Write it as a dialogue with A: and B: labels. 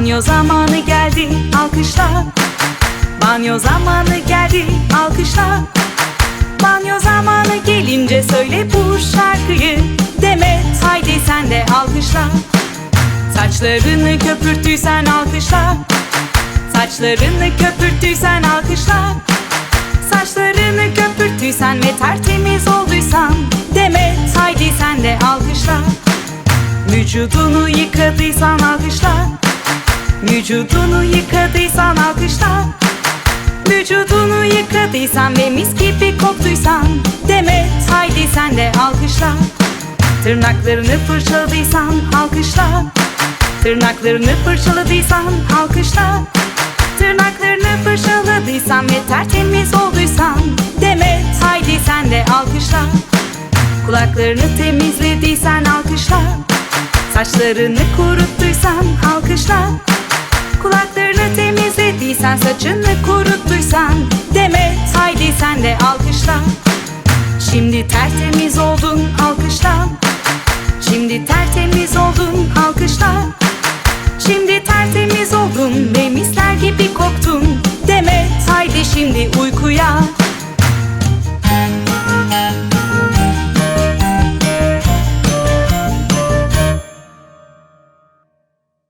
A: Banyo zamanı geldi alkışla. Banyo zamanı geldi alkışla. Banyo zamanı gelince söyle bu şarkıyı Demet haydi sen de alkışla. Saçlarını köpürttüysen alkışla. Saçlarını köpürttüysen alkışla. Saçlarını köpürttüysen ve tertemiz olduysan Demet haydi sen de alkışla. Vücudunu yıkadıysan alkışla Vücudunu yıkadıysan alkışla. Vücudunu yıkadıysan ve mis gibi koktuysan Demet haydi sen de alkışla. Tırnaklarını fırçaladıysan alkışla. Tırnaklarını fırçaladıysan alkışla. Tırnaklarını fırçaladıysan ve tertemiz olduysan Demet haydi sen de alkışla. Kulaklarını temizlediysen alkışla. Saçlarını kuruttuysan alkışla saçını kuruttuysan Demet haydi sen de alkışla. Şimdi tertemiz oldun alkışla. Şimdi tertemiz oldun alkışla. Şimdi tertemiz oldun Memisler gibi koktun. Demet haydi şimdi uykuya.